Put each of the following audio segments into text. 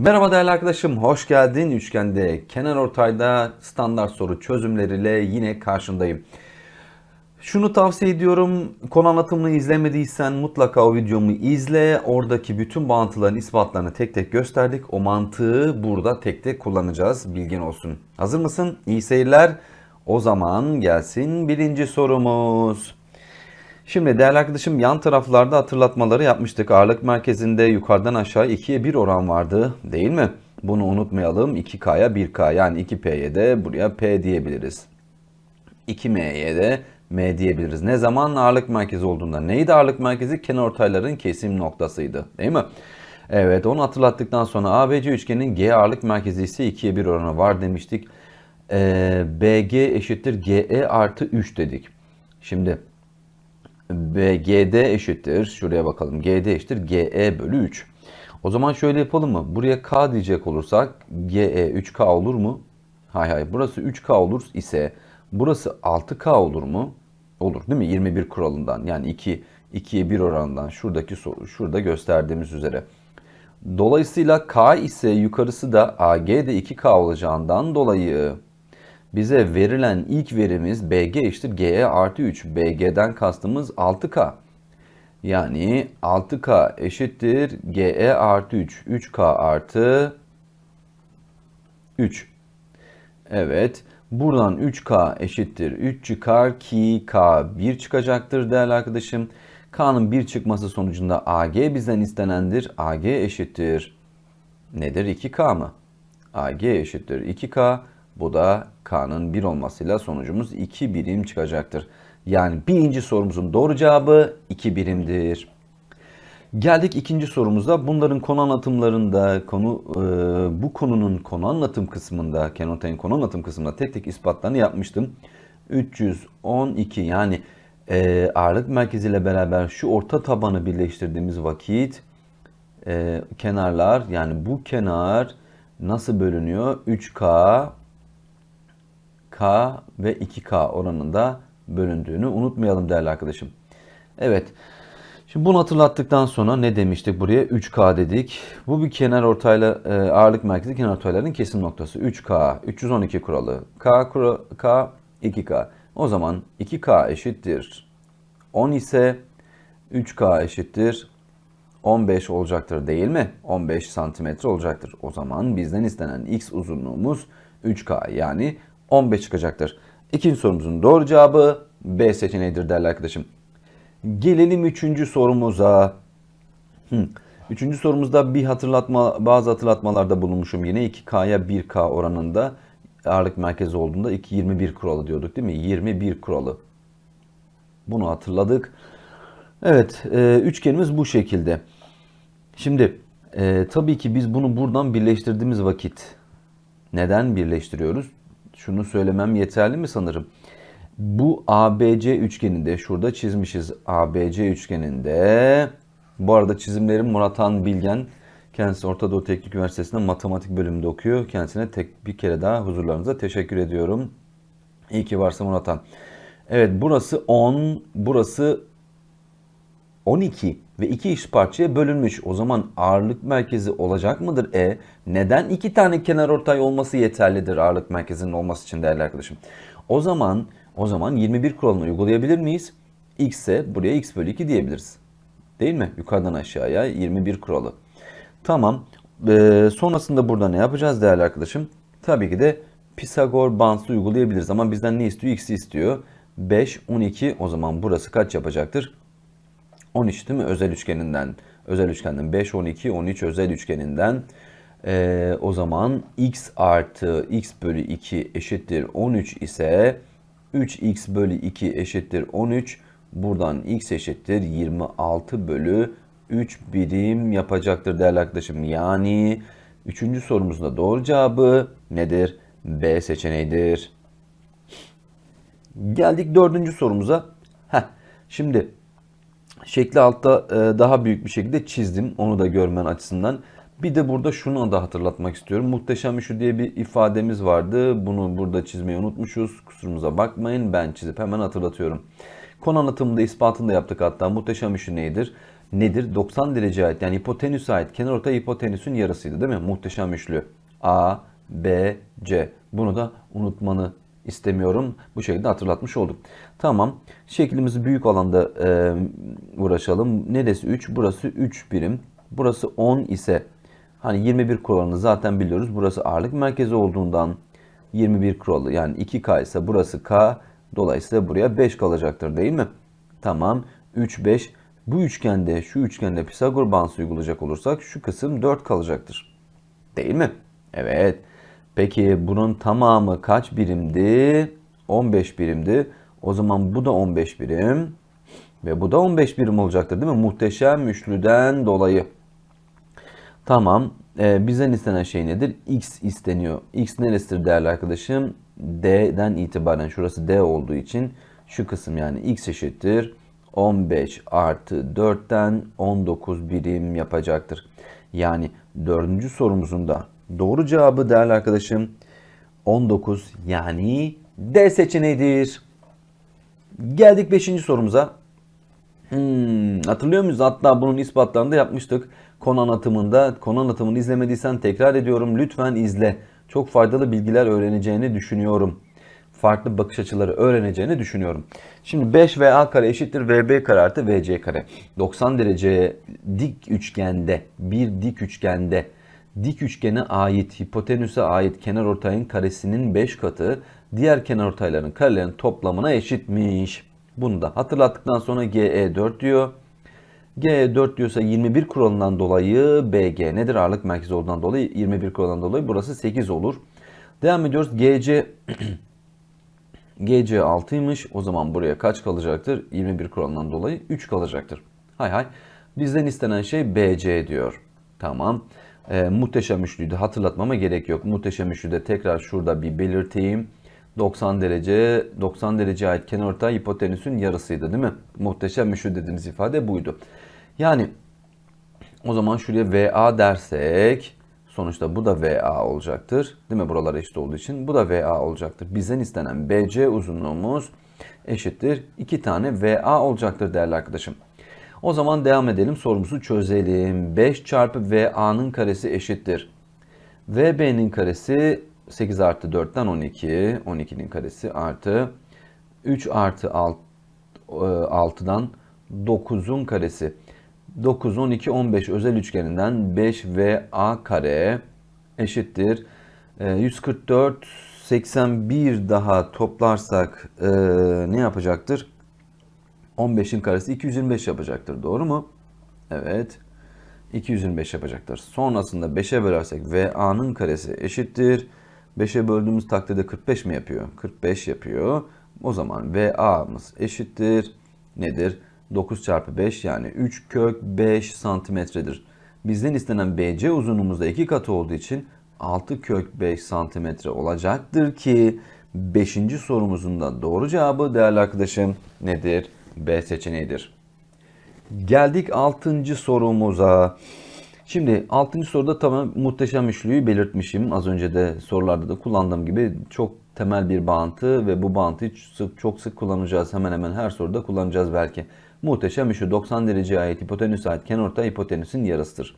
Merhaba değerli arkadaşım, hoş geldin. Üçgende kenar ortayda standart soru çözümleriyle yine karşındayım. Şunu tavsiye ediyorum, konu anlatımını izlemediysen mutlaka o videomu izle. Oradaki bütün bağıntıların ispatlarını tek tek gösterdik. O mantığı burada tek tek kullanacağız, bilgin olsun. Hazır mısın? İyi seyirler. O zaman gelsin birinci sorumuz. Şimdi değerli arkadaşım yan taraflarda hatırlatmaları yapmıştık. Ağırlık merkezinde yukarıdan aşağı 2'ye 1 oran vardı değil mi? Bunu unutmayalım. 2K'ya 1K yani 2P'ye de buraya P diyebiliriz. 2M'ye de M diyebiliriz. Ne zaman ağırlık merkezi olduğunda. Neydi ağırlık merkezi? Kenarortayların kesim noktasıydı değil mi? Evet onu hatırlattıktan sonra ABC üçgenin G ağırlık merkezi ise 2'ye 1 oranı var demiştik. Ee, BG eşittir GE artı 3 dedik. Şimdi ve GD eşittir. Şuraya bakalım. GD eşittir GE bölü 3. O zaman şöyle yapalım mı? Buraya K diyecek olursak GE 3K olur mu? Hay hay. Burası 3K olur ise burası 6K olur mu? Olur değil mi? 21 kuralından yani 2 2'ye 1 oranından şuradaki soru şurada gösterdiğimiz üzere. Dolayısıyla K ise yukarısı da AG'de 2K olacağından dolayı bize verilen ilk verimiz BG eşittir GE artı 3. BG'den kastımız 6K. Yani 6K eşittir GE artı 3. 3K artı 3. Evet. Buradan 3K eşittir 3 çıkar ki K 1 çıkacaktır değerli arkadaşım. K'nın 1 çıkması sonucunda AG bizden istenendir. AG eşittir nedir? 2K mı? AG eşittir 2K. Bu da K'nın 1 olmasıyla sonucumuz 2 birim çıkacaktır. Yani birinci sorumuzun doğru cevabı 2 birimdir. Geldik ikinci sorumuzda. Bunların konu anlatımlarında, konu e, bu konunun konu anlatım kısmında, Kenotay'ın konu anlatım kısmında tek tek ispatlarını yapmıştım. 312 yani e, ağırlık merkeziyle beraber şu orta tabanı birleştirdiğimiz vakit e, kenarlar yani bu kenar nasıl bölünüyor? 3K K ve 2K oranında bölündüğünü unutmayalım değerli arkadaşım. Evet. Şimdi bunu hatırlattıktan sonra ne demiştik buraya? 3K dedik. Bu bir kenar ortayla e, ağırlık merkezi kenar ortayların kesim noktası. 3K, 312 kuralı. K, K, 2K. O zaman 2K eşittir 10 ise 3K eşittir 15 olacaktır değil mi? 15 santimetre olacaktır. O zaman bizden istenen x uzunluğumuz 3K yani 15 çıkacaktır. İkinci sorumuzun doğru cevabı B seçeneğidir değerli arkadaşım. Gelelim üçüncü sorumuza. Hı. Üçüncü sorumuzda bir hatırlatma, bazı hatırlatmalarda bulunmuşum yine 2K'ya 1K oranında ağırlık merkezi olduğunda 2.21 kuralı diyorduk değil mi? 21 kuralı. Bunu hatırladık. Evet, e, üçgenimiz bu şekilde. Şimdi e, tabii ki biz bunu buradan birleştirdiğimiz vakit neden birleştiriyoruz? Şunu söylemem yeterli mi sanırım? Bu ABC üçgeninde şurada çizmişiz. ABC üçgeninde bu arada çizimlerim Murat Han Bilgen kendisi Orta Doğu Teknik Üniversitesi'nde matematik bölümünde okuyor. Kendisine tek bir kere daha huzurlarınıza teşekkür ediyorum. İyi ki varsa Murat Han. Evet burası 10, burası 12 ve iki eşit parçaya bölünmüş. O zaman ağırlık merkezi olacak mıdır? E neden iki tane kenar ortay olması yeterlidir ağırlık merkezinin olması için değerli arkadaşım? O zaman o zaman 21 kuralını uygulayabilir miyiz? X'e buraya x bölü 2 diyebiliriz. Değil mi? Yukarıdan aşağıya 21 kuralı. Tamam. Ee, sonrasında burada ne yapacağız değerli arkadaşım? Tabii ki de Pisagor bağıntısı uygulayabiliriz ama bizden ne istiyor? X'i istiyor. 5, 12 o zaman burası kaç yapacaktır? 13 değil mi? Özel üçgeninden. Özel üçgenden 5, 12, 13 özel üçgeninden. Ee, o zaman x artı x bölü 2 eşittir 13 ise 3x bölü 2 eşittir 13. Buradan x eşittir 26 bölü 3 birim yapacaktır değerli arkadaşım. Yani 3. sorumuzun da doğru cevabı nedir? B seçeneğidir. Geldik dördüncü sorumuza. Heh, şimdi şekli altta e, daha büyük bir şekilde çizdim. Onu da görmen açısından. Bir de burada şunu da hatırlatmak istiyorum. Muhteşem şu diye bir ifademiz vardı. Bunu burada çizmeyi unutmuşuz. Kusurumuza bakmayın. Ben çizip hemen hatırlatıyorum. Konu anlatımında ispatını da yaptık hatta. Muhteşem işi nedir? nedir? 90 dereceye ait yani hipotenüse ait kenarortay hipotenüsün yarısıydı değil mi? Muhteşem üçlü. A, B, C. Bunu da unutmanı istemiyorum. Bu şekilde hatırlatmış olduk. Tamam. Şeklimizi büyük alanda e, uğraşalım. Neresi 3? Burası 3 birim. Burası 10 ise hani 21 kuralını zaten biliyoruz. Burası ağırlık merkezi olduğundan 21 kuralı yani 2K ise burası K. Dolayısıyla buraya 5 kalacaktır değil mi? Tamam. 3, 5. Bu üçgende, şu üçgende Pisagor bağıntısı uygulayacak olursak şu kısım 4 kalacaktır. Değil mi? Evet. Peki bunun tamamı kaç birimdi? 15 birimdi. O zaman bu da 15 birim. Ve bu da 15 birim olacaktır değil mi? Muhteşem üçlüden dolayı. Tamam. Ee, bizden istenen şey nedir? X isteniyor. X neresidir değerli arkadaşım? D'den itibaren şurası D olduğu için şu kısım yani X eşittir. 15 artı 4'ten 19 birim yapacaktır. Yani dördüncü sorumuzun da doğru cevabı değerli arkadaşım 19 yani D seçeneğidir. Geldik 5. sorumuza. Hmm, hatırlıyor muyuz? Hatta bunun ispatlarını da yapmıştık. Konu anlatımında. Konu anlatımını izlemediysen tekrar ediyorum. Lütfen izle. Çok faydalı bilgiler öğreneceğini düşünüyorum. Farklı bakış açıları öğreneceğini düşünüyorum. Şimdi 5 VA kare eşittir VB kare artı VC kare. 90 dereceye dik üçgende, bir dik üçgende dik üçgene ait, hipotenüse ait kenar ortayın karesinin 5 katı diğer kenar ortayların karelerinin toplamına eşitmiş. Bunu da hatırlattıktan sonra GE 4 diyor. GE 4 diyorsa 21 kuralından dolayı BG nedir? Ağırlık merkezi olduğundan dolayı 21 kuralından dolayı burası 8 olur. Devam ediyoruz. GC GC 6'ymış. O zaman buraya kaç kalacaktır? 21 kuralından dolayı 3 kalacaktır. Hay hay. Bizden istenen şey BC diyor. Tamam. Ee, muhteşem üçlüyü de hatırlatmama gerek yok. Muhteşem üçlü de tekrar şurada bir belirteyim. 90 derece 90 derece ait kenarortay hipotenüsün yarısıydı değil mi? Muhteşem üçlü dediğimiz ifade buydu. Yani o zaman şuraya VA dersek sonuçta bu da VA olacaktır. Değil mi? Buralar eşit olduğu için bu da VA olacaktır. Bizden istenen BC uzunluğumuz eşittir. 2 tane VA olacaktır değerli arkadaşım. O zaman devam edelim sorumuzu çözelim. 5 çarpı VA'nın karesi eşittir. VB'nin karesi 8 artı 4'ten 12. 12'nin karesi artı 3 artı 6'dan 9'un karesi. 9, 12, 15 özel üçgeninden 5 VA kare eşittir. 144, 81 daha toplarsak e, ne yapacaktır? 15'in karesi 225 yapacaktır. Doğru mu? Evet. 225 yapacaktır. Sonrasında 5'e bölersek VA'nın karesi eşittir. 5'e böldüğümüz takdirde 45 mi yapıyor? 45 yapıyor. O zaman VA'mız eşittir. Nedir? 9 çarpı 5 yani 3 kök 5 santimetredir. Bizden istenen BC uzunluğumuz da 2 katı olduğu için 6 kök 5 santimetre olacaktır ki 5. sorumuzun da doğru cevabı değerli arkadaşım nedir? B seçeneğidir. Geldik 6. sorumuza. Şimdi 6. soruda tamam muhteşem üçlüyü belirtmişim. Az önce de sorularda da kullandığım gibi çok temel bir bağıntı ve bu bağıntıyı sık, çok sık kullanacağız. Hemen hemen her soruda kullanacağız belki. Muhteşem üçlü 90 dereceye ait hipotenüs ait kenarortay hipotenüsün yarısıdır.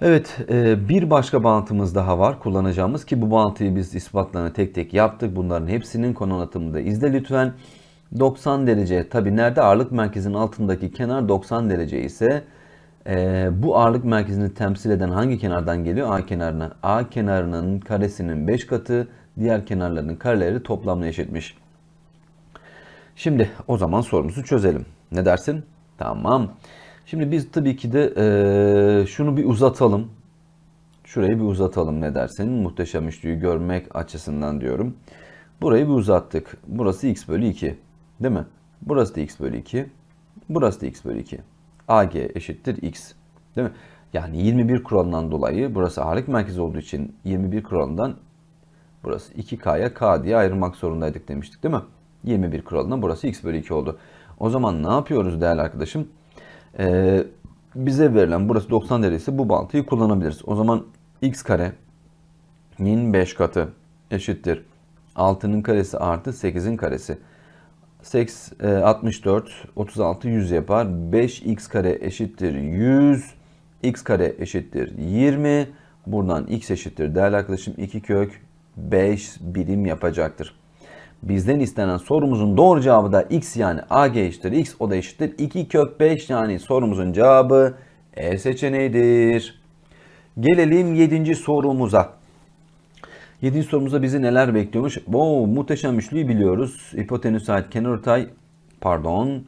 Evet e, bir başka bağıntımız daha var kullanacağımız ki bu bağıntıyı biz ispatlarını tek tek yaptık. Bunların hepsinin konu anlatımında izle lütfen. 90 derece tabi nerede ağırlık merkezinin altındaki kenar 90 derece ise e, bu ağırlık merkezini temsil eden hangi kenardan geliyor? A kenarına. A kenarının karesinin 5 katı diğer kenarların kareleri toplamına eşitmiş. Şimdi o zaman sorumuzu çözelim. Ne dersin? Tamam. Şimdi biz tabii ki de e, şunu bir uzatalım. Şurayı bir uzatalım ne dersin? Muhteşem üçlüyü görmek açısından diyorum. Burayı bir uzattık. Burası x bölü 2. Değil mi? Burası da x bölü 2. Burası da x bölü 2. AG eşittir x. Değil mi? Yani 21 kuralından dolayı burası ağırlık merkezi olduğu için 21 kuralından burası 2K'ya K diye ayırmak zorundaydık demiştik değil mi? 21 kuralından burası x bölü 2 oldu. O zaman ne yapıyoruz değerli arkadaşım? Ee, bize verilen burası 90 derece bu bağıntıyı kullanabiliriz. O zaman x karenin 5 katı eşittir. 6'nın karesi artı 8'in karesi. 8, e, 64, 36, 100 yapar. 5x kare eşittir 100. x kare eşittir 20. Buradan x eşittir değerli arkadaşım 2 kök 5 birim yapacaktır. Bizden istenen sorumuzun doğru cevabı da x yani ag eşittir x o da eşittir 2 kök 5 yani sorumuzun cevabı E seçeneğidir. Gelelim 7. sorumuza. 7. sorumuzda bizi neler bekliyormuş? Oo, muhteşem üçlüyü biliyoruz. Hipotenüs ait kenar ortay pardon.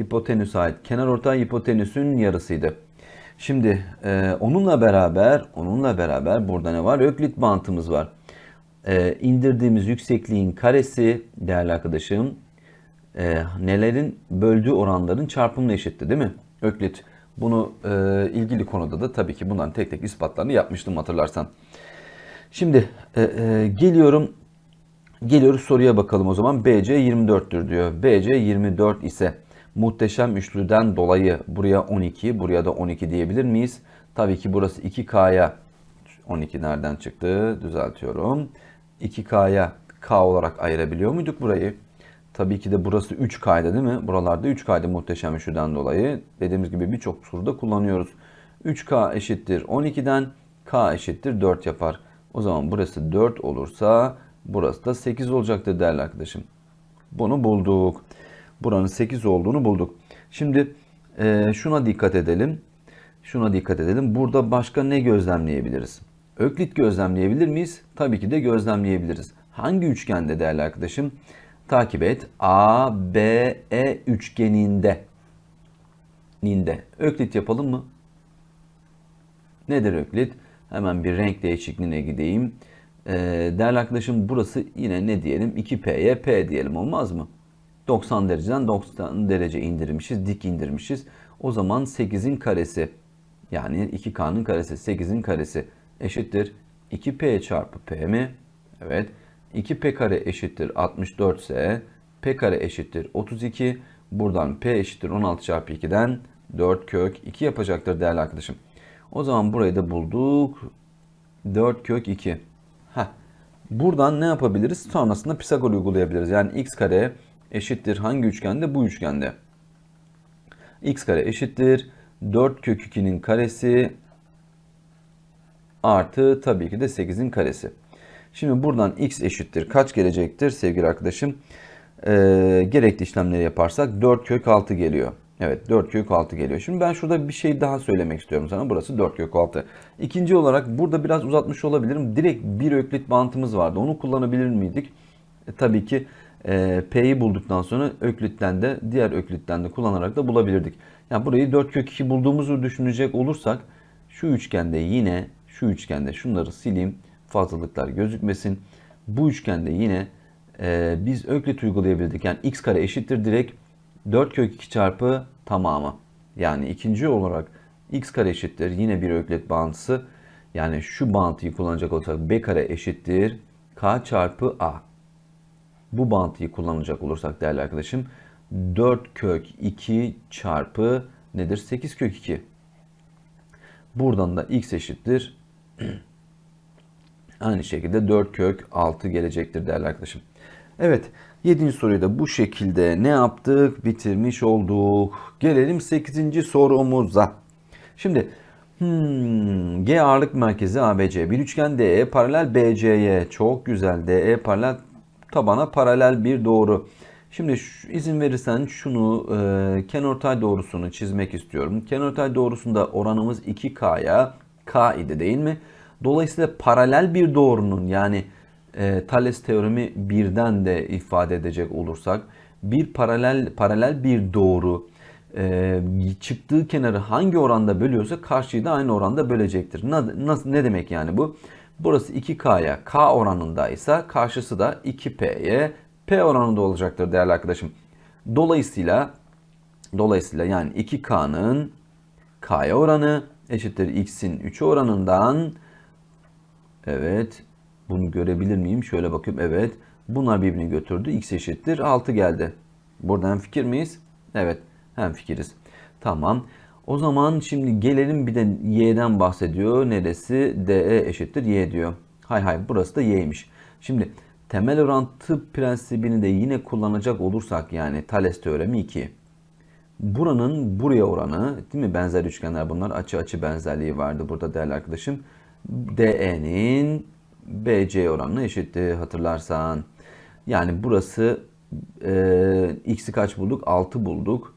Hipotenüs ait kenar ortay hipotenüsün yarısıydı. Şimdi e, onunla beraber onunla beraber burada ne var? Öklit bantımız var. E, indirdiğimiz yüksekliğin karesi değerli arkadaşım e, nelerin böldüğü oranların çarpımına eşitti değil mi? Öklit bunu e, ilgili konuda da tabii ki bundan tek tek ispatlarını yapmıştım hatırlarsan. Şimdi e, e, geliyorum geliyoruz soruya bakalım o zaman. BC 24'tür diyor. BC 24 ise muhteşem üçlüden dolayı buraya 12, buraya da 12 diyebilir miyiz? Tabii ki burası 2K'ya 12 nereden çıktı? Düzeltiyorum. 2K'ya K olarak ayırabiliyor muyduk burayı? Tabii ki de burası 3K'ydı değil mi? Buralarda 3K'ydı muhteşem üçlüden dolayı. Dediğimiz gibi birçok soruda kullanıyoruz. 3K eşittir 12'den K eşittir 4 yapar. O zaman burası 4 olursa burası da 8 olacaktır değerli arkadaşım. Bunu bulduk. Buranın 8 olduğunu bulduk. Şimdi e, şuna dikkat edelim. Şuna dikkat edelim. Burada başka ne gözlemleyebiliriz? Öklit gözlemleyebilir miyiz? Tabii ki de gözlemleyebiliriz. Hangi üçgende değerli arkadaşım? Takip et. A, B, E üçgeninde. Ninde. Öklit yapalım mı? Nedir öklit? Hemen bir renk değişikliğine gideyim. Ee, değerli arkadaşım burası yine ne diyelim? 2P'ye P diyelim olmaz mı? 90 dereceden 90 derece indirmişiz, dik indirmişiz. O zaman 8'in karesi yani 2K'nın karesi 8'in karesi eşittir 2P çarpı P mi? Evet. 2P kare eşittir 64 ise P kare eşittir 32. Buradan P eşittir 16 çarpı 2'den 4 kök 2 yapacaktır değerli arkadaşım. O zaman burayı da bulduk. 4 kök 2. Heh. Buradan ne yapabiliriz? Sonrasında Pisagor uygulayabiliriz. Yani x kare eşittir hangi üçgende? Bu üçgende. x kare eşittir 4 kök 2'nin karesi artı tabii ki de 8'in karesi. Şimdi buradan x eşittir kaç gelecektir sevgili arkadaşım? Ee, gerekli işlemleri yaparsak 4 kök 6 geliyor. Evet 4 kök 6 geliyor. Şimdi ben şurada bir şey daha söylemek istiyorum sana. Burası 4 kök 6. İkinci olarak burada biraz uzatmış olabilirim. Direkt bir öklit bantımız vardı. Onu kullanabilir miydik? E, tabii ki e, P'yi bulduktan sonra öklitten de diğer öklitten de kullanarak da bulabilirdik. Yani burayı 4 kök 2 bulduğumuzu düşünecek olursak şu üçgende yine şu üçgende şunları sileyim. Fazlalıklar gözükmesin. Bu üçgende yine e, biz öklit uygulayabilirdik. Yani x kare eşittir direkt 4 kök 2 çarpı tamamı. Yani ikinci olarak x kare eşittir yine bir öklit bağıntısı. Yani şu bağıntıyı kullanacak olursak b kare eşittir k çarpı a. Bu bağıntıyı kullanacak olursak değerli arkadaşım 4 kök 2 çarpı nedir? 8 kök 2. Buradan da x eşittir. Aynı şekilde 4 kök 6 gelecektir değerli arkadaşım. Evet 7. soruyu da bu şekilde ne yaptık? Bitirmiş olduk. Gelelim 8. sorumuza. Şimdi hmm, G ağırlık merkezi ABC. Bir üçgen DE paralel BC'ye. Çok güzel. DE paralel tabana paralel bir doğru. Şimdi şu, izin verirsen şunu e, kenarortay doğrusunu çizmek istiyorum. Kenarortay doğrusunda oranımız 2K'ya K idi değil mi? Dolayısıyla paralel bir doğrunun yani e, Thales teoremi birden de ifade edecek olursak bir paralel paralel bir doğru e, çıktığı kenarı hangi oranda bölüyorsa karşıyı da aynı oranda bölecektir. Ne, nasıl, ne demek yani bu? Burası 2K'ya K oranındaysa karşısı da 2P'ye P oranında olacaktır değerli arkadaşım. Dolayısıyla dolayısıyla yani 2K'nın K'ya oranı eşittir X'in 3 oranından evet bunu görebilir miyim? Şöyle bakıyorum. Evet. Bunlar birbirini götürdü. X eşittir 6 geldi. Buradan fikir miyiz? Evet. Hem fikiriz. Tamam. O zaman şimdi gelelim bir de y'den bahsediyor. Neresi? DE eşittir y diyor. Hay hay burası da y'ymiş. Şimdi Temel orantı prensibini de yine kullanacak olursak yani Thales teoremi 2. Buranın buraya oranı değil mi? Benzer üçgenler bunlar. Açı açı benzerliği vardı burada değerli arkadaşım. DE'nin BC oranına eşitti hatırlarsan. Yani burası e, x'i kaç bulduk? 6 bulduk.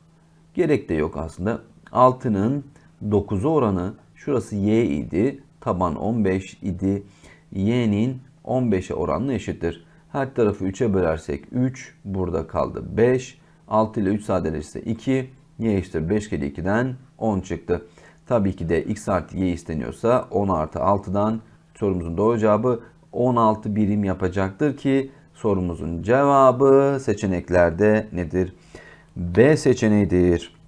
Gerek de yok aslında. 6'nın 9'a oranı şurası y idi. Taban 15 idi. y'nin 15'e oranla eşittir. Her tarafı 3'e bölersek 3. Burada kaldı 5. 6 ile 3 sadeleşirse 2. y eşittir 5 kere 2'den 10 çıktı. Tabii ki de x artı y isteniyorsa 10 artı 6'dan sorumuzun doğru cevabı 16 birim yapacaktır ki sorumuzun cevabı seçeneklerde nedir? B seçeneğidir.